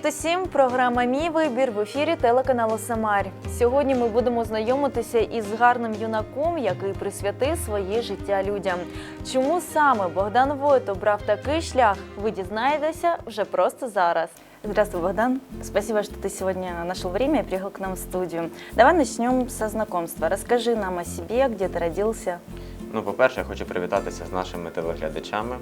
Привіт усім! Програма Мій вибір в ефірі телеканалу Самар. Сьогодні ми будемо знайомитися із гарним юнаком, який присвятив своє життя людям. Чому саме Богдан Войт обрав такий шлях? Ви дізнаєтеся вже просто зараз. Здравствуй, Богдан. Спасибо, что ты сегодня нашел время и приехал к нам в студию. Давай начнем со знакомства. Расскажи нам о себе, где ты родился. Ну, по-перше, я хочу привітатися з нашими телеглядачами.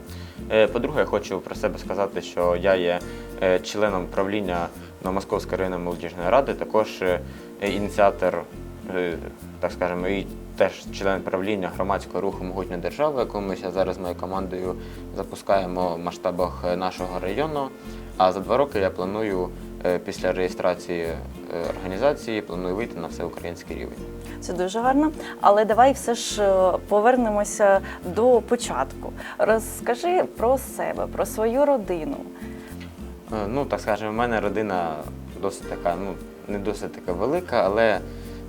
Е, По-друге, я хочу про себе сказати, що я є е, членом правління Новомосковської районної молодіжної ради, також е, ініціатор, так скажемо, і теж член правління громадського руху Могутня держава, яку ми зараз моєю командою запускаємо в масштабах нашого району. А за два роки я планую після реєстрації організації планую вийти на всеукраїнський рівень. Це дуже гарно. Але давай все ж е, повернемося до початку. Розкажи про себе, про свою родину. Е, Ну, так скажемо, в мене родина досить така, ну, не досить така велика, але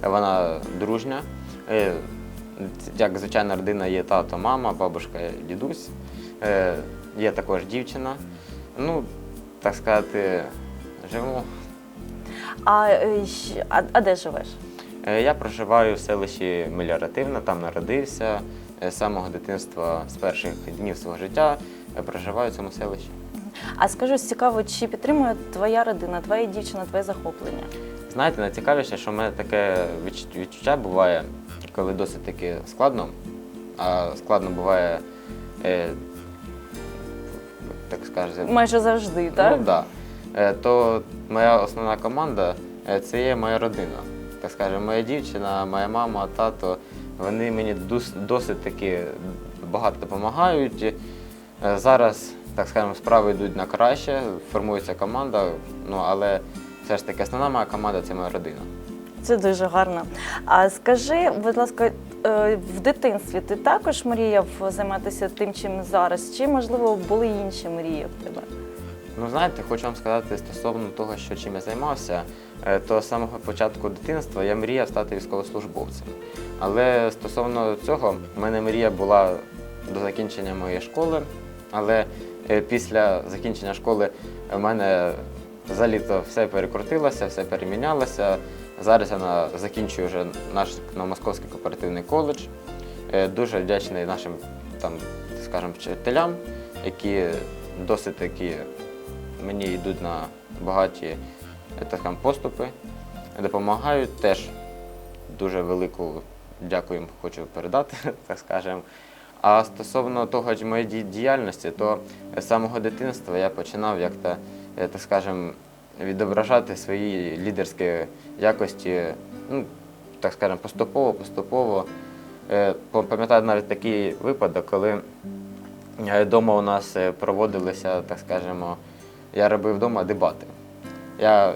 вона дружня. Е, Як звичайна родина є тато, мама, бабушка, дідусь. Е, Є також дівчина. Ну, так сказати, живу. А, е, а, а де живеш? Е, Я проживаю в селищі Меліоративна, там народився. Е, З самого дитинства, з перших днів свого життя проживаю в цьому селищі. А скажу цікаво, чи підтримує твоя родина, твоя дівчина, твоє захоплення? Знаєте, найцікавіше, що в мене таке відчуття буває, коли досить таки складно, а складно буває, е, так скажемо, Майже завжди, так? Ну, да. Е, то моя основна команда е, це є моя родина. Так скажемо, моя дівчина, моя мама, тато, вони мені досить таки багато допомагають. Е, Зараз, так скажемо, справи йдуть на краще, формується команда, ну але все ж таки основна моя команда це моя родина. Це дуже гарно. А скажи, будь ласка, в дитинстві ти також мріяв займатися тим, чим зараз? Чи можливо були інші мрії в тебе? Ну, знаєте, хочу вам сказати стосовно того, що чим я займався, е, то з самого початку дитинства я мріяв стати військовослужбовцем. Але стосовно цього, в мене мрія була до закінчення моєї школи. Але е, після закінчення школи в мене за літо все перекрутилося, все перемінялося. Зараз я закінчую вже наш Новомосковський кооперативний коледж. Е, Дуже вдячний нашим там, скажімо, вчителям, які досить такі мені йдуть на багаті е, поступи, допомагають теж дуже велику дякую їм хочу передати, так скажемо. А стосовно того ж моєї діяльності, то з самого дитинства я починав як-то, е, так скажемо, відображати свої лідерські якості, ну, так скажемо, поступово, поступово. Е, Пам'ятаю навіть такий випадок, коли вдома у нас е, проводилися, так скажемо, я робив вдома дебати. Я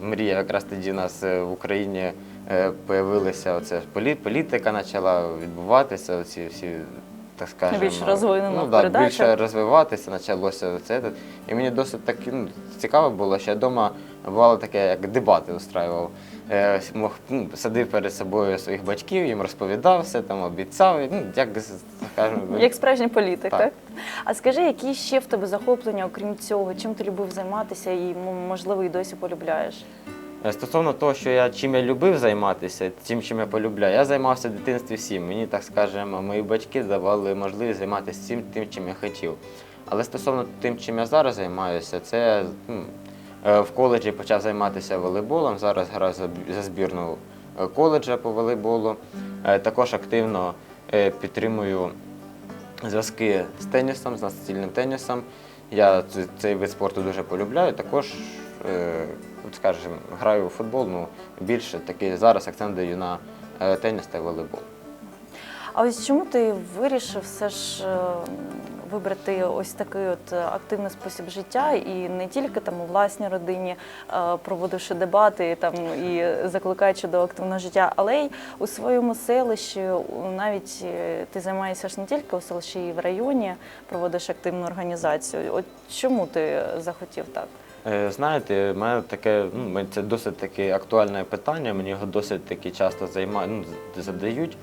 мріяв, якраз тоді у нас е, в Україні з'явилася появилася оця полі- політика, почала відбуватися, оці всі, так скажемо, більше розвинена ну, да, більше розвиватися, почалося це. І мені досить так ну, цікаво було, що я вдома бувало таке, як дебати устраював. Е, мог, ну, садив перед собою своїх батьків, їм розповідав все, там, обіцяв, ну, як скажемо, Як справжній політик, так. Так. А скажи, які ще в тебе захоплення, окрім цього, чим ти любив займатися і, можливо, і досі полюбляєш? Е, Стосовно того, що я чим я любив займатися, тим, чим я полюбляю, я займався в дитинстві всім. Мені, так скажемо, мої батьки давали можливість займатися всім тим, чим я хотів. Але стосовно тим, чим я зараз займаюся, це ну, в коледжі почав займатися волейболом. Зараз граю за збірну е, коледжа по волейболу. Е, Також активно е, підтримую зв'язки з тенісом, з настільним тенісом. Я цей вид спорту дуже полюбляю. Також, е, скажімо, граю у футбол, ну більше такий зараз акцент даю на е, теніс та волейбол. А ось чому ти вирішив все ж е, вибрати ось такий от е, активний спосіб життя і не тільки там у власній родині, е, проводивши дебати там і закликаючи до активного життя, але й у своєму селищі, навіть ти займаєшся ж не тільки у селищі, і в районі проводиш активну організацію. От чому ти захотів так? Знаєте, мене таке, ну, це досить таке актуальне питання, мені його досить таки часто займа, ну, задають,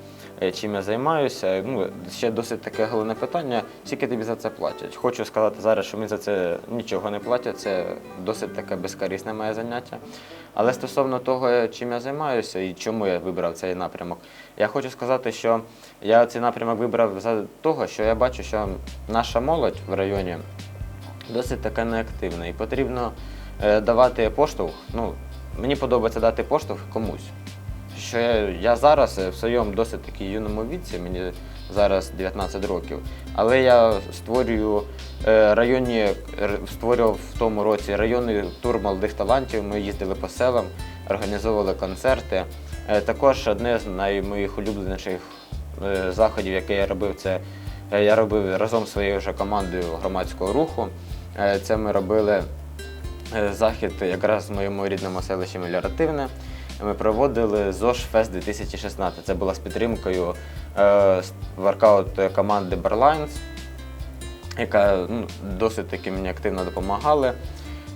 чим я займаюся. Ну, ще досить таке головне питання, скільки тобі за це платять. Хочу сказати зараз, що мені за це нічого не платять, це досить таке безкорисне моє заняття. Але стосовно того, чим я займаюся і чому я вибрав цей напрямок, я хочу сказати, що я цей напрямок вибрав за того, що я бачу, що наша молодь в районі досить така неактивна. І потрібно е, давати поштовх. Ну, мені подобається дати поштовх комусь. Що я, зараз е, в своєму досить таки юному віці, мені зараз 19 років, але я створюю е, районні, створював в тому році районний тур молодих талантів. Ми їздили по селам, організовували концерти. Е, також одне з наймоїх улюбленіших заходів, яке я робив, це я робив разом з своєю вже командою громадського руху. Це ми робили захід якраз в моєму рідному селищі Меліоративне. Ми проводили ЗОЖ Фест 2016. Це була з підтримкою е, воркаут команди Barlines, яка ну, досить таки мені активно допомагала.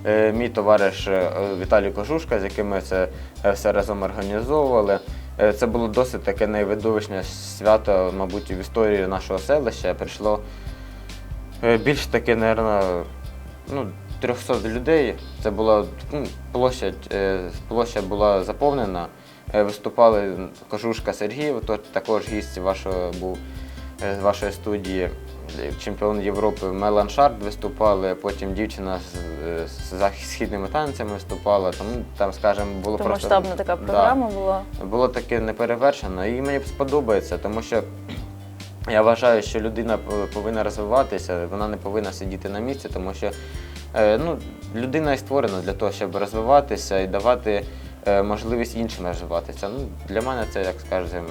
Е, Мій товариш е, Віталій Кожушка, з яким ми це е, все разом організовували. Е, Це було досить таке найвидовищне свято, мабуть, в історії нашого селища. Прийшло Е, Більш таки, мабуть, ну, 300 людей. Це була ну, площадь, е, площа була заповнена. Е, Виступали Кожушка Сергій, то також гість вашого був е, з вашої студії. Чемпіон Європи Мелан Шарт виступали, потім дівчина з, з східними танцями виступала. Тому там, скажімо, було То просто масштабна така Да програма була. було таке неперевершено, і мені сподобається, тому що я вважаю, що людина повинна розвиватися, вона не повинна сидіти на місці, тому що ну, людина і створена для того, щоб розвиватися і давати е, можливість іншим розвиватися. Ну, для мене це, як скажемо,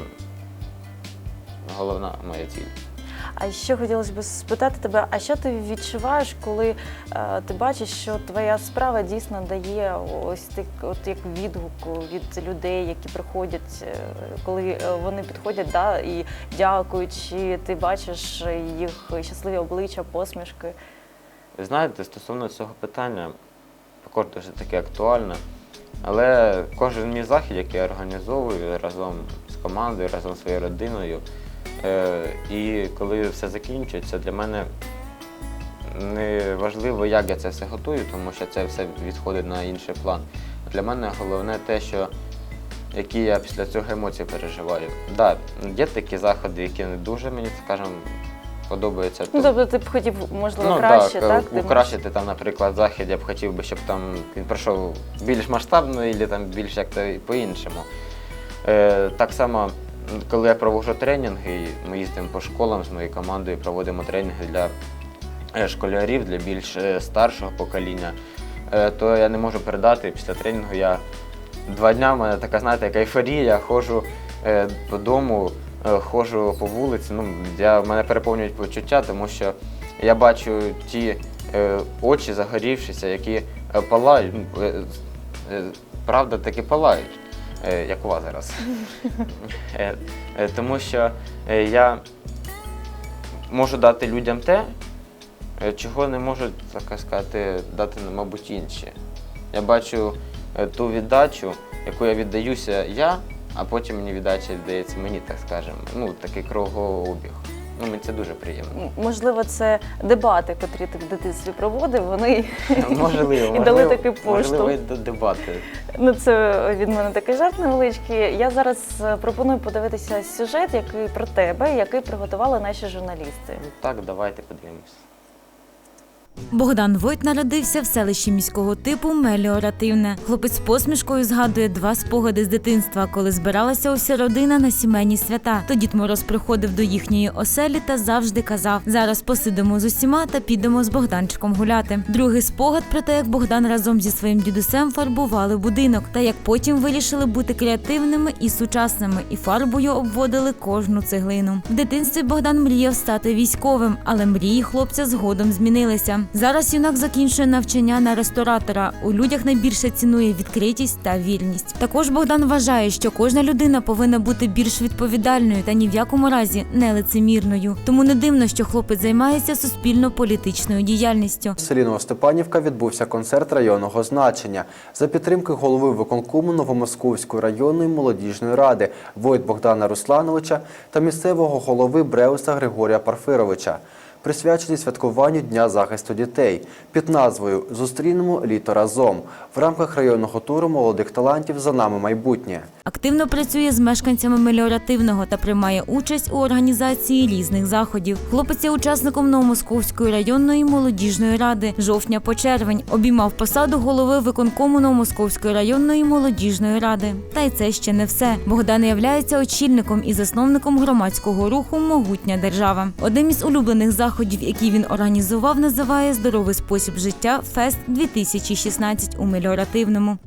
головна моя ціль. А ще хотілося б спитати тебе, а що ти відчуваєш, коли е, ти бачиш, що твоя справа дійсно дає ось так, от як відгук від людей, які приходять, е, коли е, вони підходять, да, і дякують, чи ти бачиш їх щасливі обличчя, посмішки? Знаєте, стосовно цього питання, також дуже таке актуальне. Але кожен мій захід, який я організовую разом з командою, разом зі своєю родиною, е, і коли все закінчується, для мене не важливо, як я це все готую, тому що це все відходить на інший план. Для мене головне те, що які я після цього емоції переживаю. Так, да, є такі заходи, які не дуже мені, скажімо, подобаються. Ну, тобто ти б хотів, можливо, ну, краще, так, так? е, Ти укращити там, наприклад, захід, я б хотів би, щоб там він пройшов більш масштабно, або там більш як то по-іншому. Е, так само, коли я проводжу тренінги, і ми їздимо по школам з моєю командою, проводимо тренінги для е, школярів, для більш е, старшого покоління, е, то я не можу передати після тренінгу. Я два дня в мене така, знаєте, як ейфорія, я ходжу е, додому, е, ходжу по вулиці. Ну, я, мене переповнюють почуття, тому що я бачу ті е, очі загорівшися, які е, палають. Ну, е, е, правда, таки палають, е, як у вас зараз. Е, е, тому що е, я можу дати людям те, е, чого не можуть, так сказати, дати, мабуть, інші. Я бачу е, ту віддачу, яку я віддаюся я, а потім мені віддача віддається мені, так скажемо. Ну, такий кругообіг. Ну, мені це дуже приємно. Можливо, це дебати, котрі ти в дитинстві проводив, вони Можливо, І дали такий поштовх. Можливо, і дебати. Ну, це від мене такий жарт невеличкий. Я зараз е, пропоную подивитися сюжет, який про тебе, який приготували наші журналісти. Ну так, давайте подивимось. Богдан Войт народився в селищі міського типу Меліоративне. Хлопець з посмішкою згадує два спогади з дитинства, коли збиралася уся родина на сімейні свята. То Дід Мороз приходив до їхньої оселі та завжди казав: зараз посидимо з усіма та підемо з Богданчиком гуляти. Другий спогад про те, як Богдан разом зі своїм дідусем фарбували будинок, та як потім вирішили бути креативними і сучасними, і фарбою обводили кожну цеглину. В дитинстві Богдан мріяв стати військовим, але мрії хлопця згодом змінилися. Зараз юнак закінчує навчання на ресторатора. У людях найбільше цінує відкритість та вільність. Також Богдан вважає, що кожна людина повинна бути більш відповідальною та ні в якому разі не лицемірною. Тому не дивно, що хлопець займається суспільно-політичною діяльністю. В селі Новостепанівка відбувся концерт районного значення за підтримки голови виконкому Новомосковської районної молодіжної ради Войт Богдана Руслановича та місцевого голови Бреуса Григорія Парфировича. Присвячений святкуванню Дня захисту дітей під назвою Зустрінемо літо разом в рамках районного туру молодих талантів за нами майбутнє. Активно працює з мешканцями меліоративного та приймає участь у організації різних заходів. Хлопець є учасником Новомосковської районної молодіжної ради жовтня по червень. Обіймав посаду голови виконкому Новомосковської районної молодіжної ради. Та й це ще не все. Богдан являється очільником і засновником громадського руху Могутня держава. Одним із улюблених заходів, які він організував, називає здоровий спосіб життя Фест 2016 у меліоративному.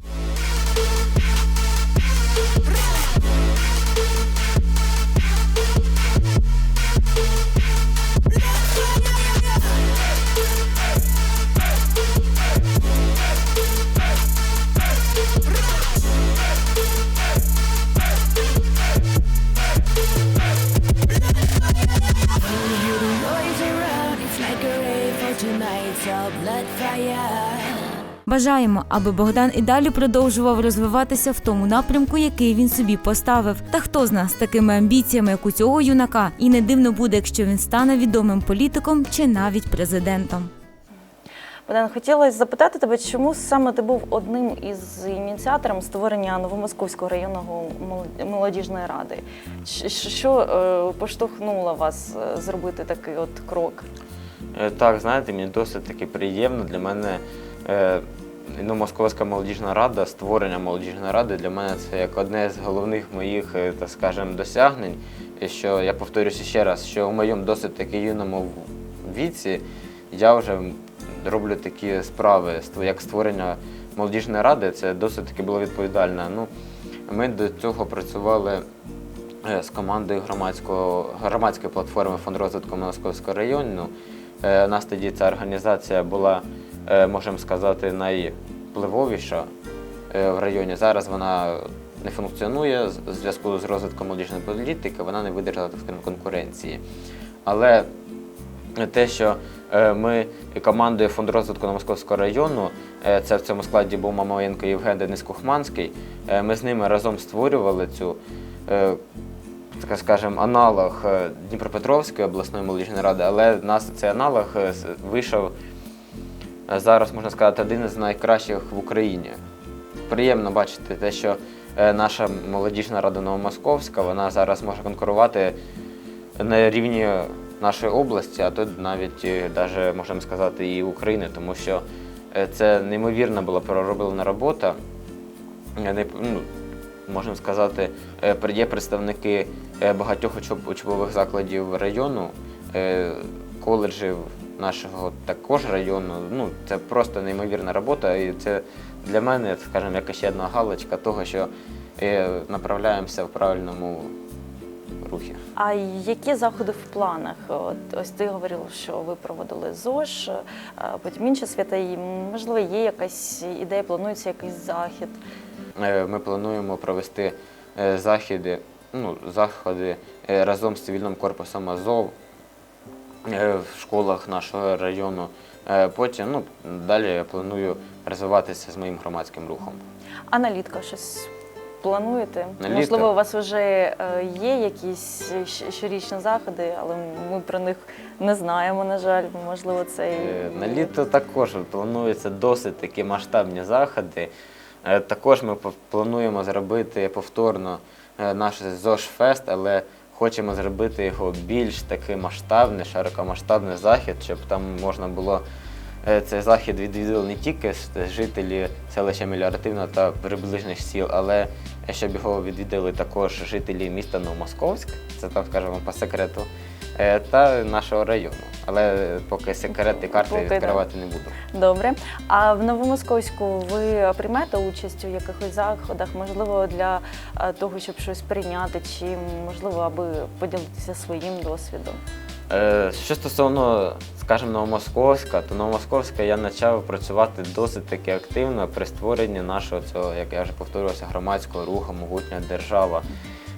Бажаємо, аби Богдан і далі продовжував розвиватися в тому напрямку, який він собі поставив. Та хто з нас з такими амбіціями, як у цього юнака, і не дивно буде, якщо він стане відомим політиком чи навіть президентом. Богдан, хотілося запитати тебе, чому саме ти був одним із ініціаторів створення Новомосковського районного мол- молодіжної ради? Що е, поштовхнуло вас е, зробити такий от крок? Е, Так, знаєте, мені досить таки приємно для мене. е, Ну, Московська молодіжна рада, створення молодіжної ради для мене це як одне з головних моїх, е, так скажемо, досягнень. Що я повторюся ще раз, що у моєму досить таки юному віці я вже роблю такі справи, як створення молодіжної ради, це досить таки було відповідально. Ну, ми до цього працювали з командою громадської платформи фонд розвитку Московського району. Е, нас тоді ця організація була, е, можемо сказати, найвпливовіша е, в районі. Зараз вона не функціонує в зв'язку з розвитком молодіжної політики, вона не видержала конкуренції. Але те, що ми командою фонду розвитку Московського району, це в цьому складі був Мамоєнко Євген Денис Кухманський, ми з ними разом створювали цю, так скажемо, аналог е, Дніпропетровської обласної молодіжної ради, але в нас цей аналог е, вийшов е, зараз, можна сказати, один із найкращих в Україні. Приємно бачити те, що наша молодіжна рада Новомосковська, вона зараз може конкурувати на рівні нашої області, а тут навіть даже, можемо сказати і України, тому що це неймовірно була пророблена робота. Можемо сказати, е, є представники е, багатьох учбових закладів району, е, коледжів нашого також району. Ну, це просто неймовірна робота, і це для мене, скажімо, як ще одна галочка того, що направляємося в правильному рухі. А які заходи в планах? От ось ти говорив, що ви проводили ЗОЖ, потім інші свята. І, можливо, є якась ідея, планується якийсь захід. Е, Ми плануємо провести е, заходи, ну, заходи е, разом з цивільним корпусом Азов в школах нашого району. Потім ну, далі я планую розвиватися з моїм громадським рухом. А налітка щось плануєте? На літо? Можливо, у вас вже є якісь щорічні заходи, але ми про них не знаємо, на жаль. Можливо, це і На літо також плануються досить такі масштабні заходи. Е, Також ми плануємо зробити повторно е, наш ЗОЖ-фест, але хочемо зробити його більш такий масштабний, широкомасштабний захід, щоб там можна було е, цей захід відвідали не тільки жителі селища Меліоративного та приближних сіл, але щоб його відвідали також жителі міста Новомосковськ, це так скажемо по секрету, е, та нашого району. Але поки секрети карти відкривати не буду. Добре. А в Новомосковську ви приймете участь у якихось заходах, можливо, для е, того, щоб щось прийняти, чи можливо, аби поділитися своїм досвідом? Е, Що стосовно, скажімо, Новомосковська, то Новомосковська я почав працювати досить таки активно при створенні нашого цього, як я вже повторювався, громадського руху Могутня держава.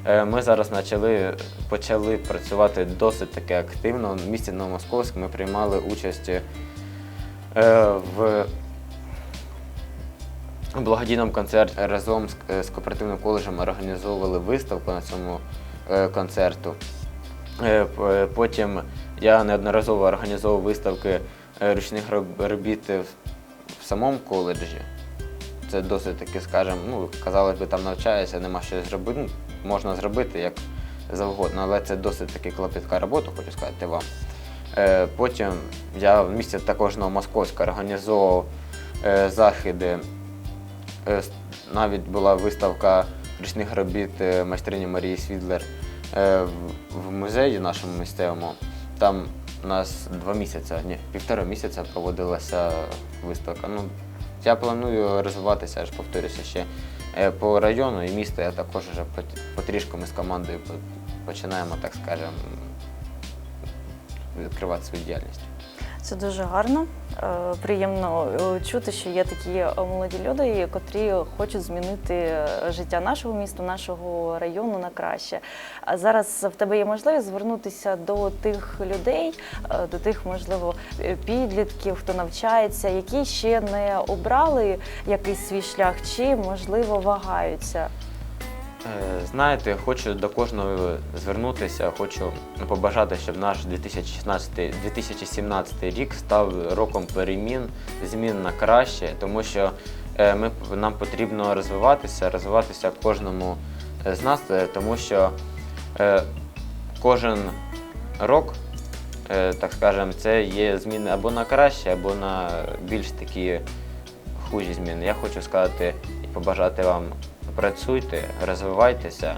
Е, Ми зараз почали, почали працювати досить таки активно. В місті Новомосковськ ми приймали участь е, в благодійному концерті разом з, кооперативним коледжем організовували виставку на цьому концерту. Е, е, Потім я неодноразово організовував виставки е, ручних робіт в, самому коледжі. Це досить таки, скажімо, ну, казалось би, там навчаєшся, нема що зробити. Ну, можна зробити як завгодно, але це досить таки клопітка робота, хочу сказати вам. Потім я в місті також Новомосковська організовував заходи. Е, Навіть була виставка ручних робіт майстрині Марії Свідлер в- в музеї нашому місцевому. Там у нас два місяці, ні, півтора місяця проводилася виставка. Ну, я планую розвиватися, аж повторюся, ще е, по району і місту. Я також вже потрішку ми з командою починаємо, так скажемо, відкривати свою діяльність. Це дуже гарно. Е, Приємно е, чути, що є такі е, молоді люди, котрі хочуть змінити життя нашого міста, нашого району на краще. А зараз в тебе є можливість звернутися до тих людей, до тих, можливо, підлітків, хто навчається, які ще не обрали якийсь свій шлях, чи можливо вагаються. Е, Знаєте, хочу до кожного звернутися, хочу побажати, щоб наш 2016, 2017 рік став роком перемін, змін на краще, тому що е, ми, нам потрібно розвиватися, розвиватися кожному е, з нас, тому що кожен рок, так скажемо, це є зміни або на краще, або на більш такі хужі зміни. Я хочу сказати і побажати вам працюйте, розвивайтеся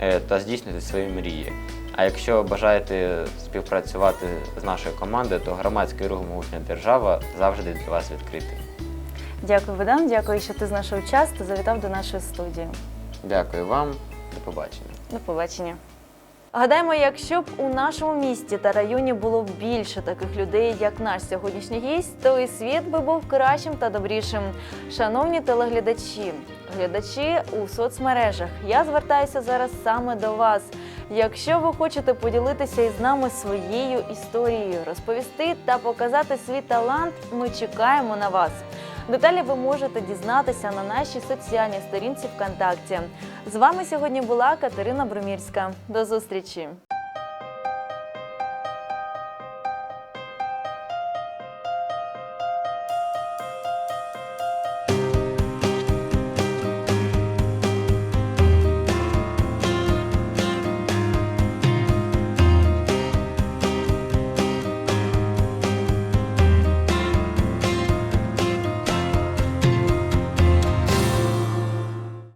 е, та здійснюйте свої мрії. А якщо бажаєте співпрацювати з нашою командою, то громадський рух Могутня держава завжди для вас відкритий. Дякую, Богдан. Дякую, що ти знайшов час та завітав до нашої студії. Дякую вам, до побачення. До побачення. Гадаємо, якщо б у нашому місті та районі було більше таких людей, як наш сьогоднішній гість, то і світ би був кращим та добрішим. Шановні телеглядачі, глядачі у соцмережах, я звертаюся зараз саме до вас. Якщо ви хочете поділитися із нами своєю історією, розповісти та показати свій талант, ми чекаємо на вас. Деталі ви можете дізнатися на нашій соціальній сторінці ВКонтакті. З вами сьогодні була Катерина Бромірська. До зустрічі!